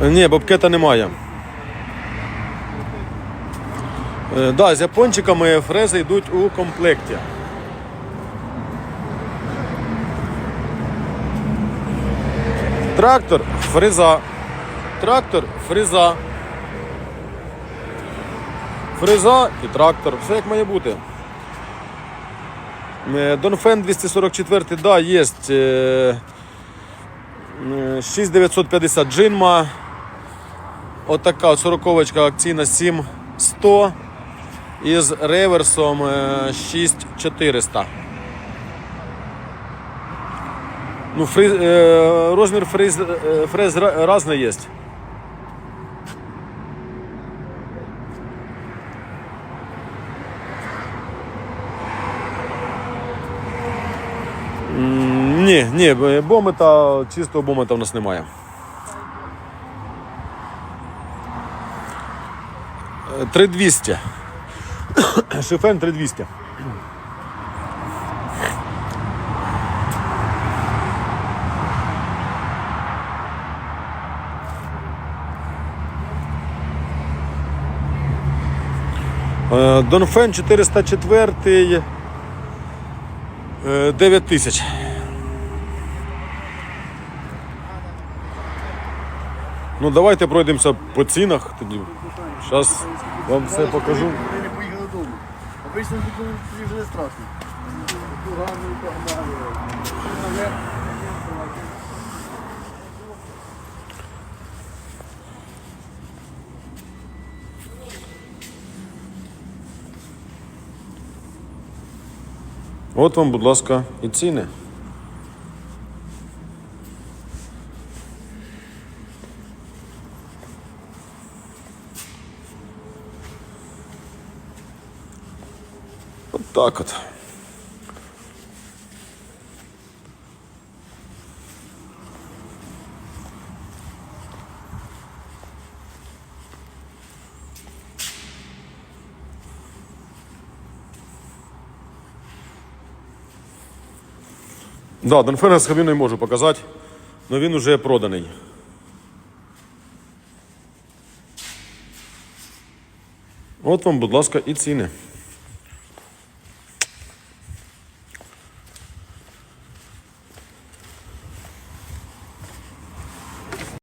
Ні, бобкета немає. Е, Да, з япончиками фрези йдуть у комплекті. Трактор, фреза. Трактор, фреза. Фреза і трактор. Все як має бути. Е, Донфен 244, да, є. е, е, 6950 джинма. Отака от сороковочка акційна 7100 із реверсом е, 6400. Ну, фриз, е, розмір е, фрез різний є. Ні, ні, бомета, чистого бомета в нас немає. 3200. Шифен 3200. Донфен 404 9000. Ну давайте пройдемося по цінах тоді. Зараз вам все покажу. Ми не поїхали додому. Обично тоді вже не страшно. Гарно і. От вам, будь ласка, і ціни. От так от. Да, Донфена з кабіною можу показати, але він уже проданий. От вам, будь ласка, і ціни.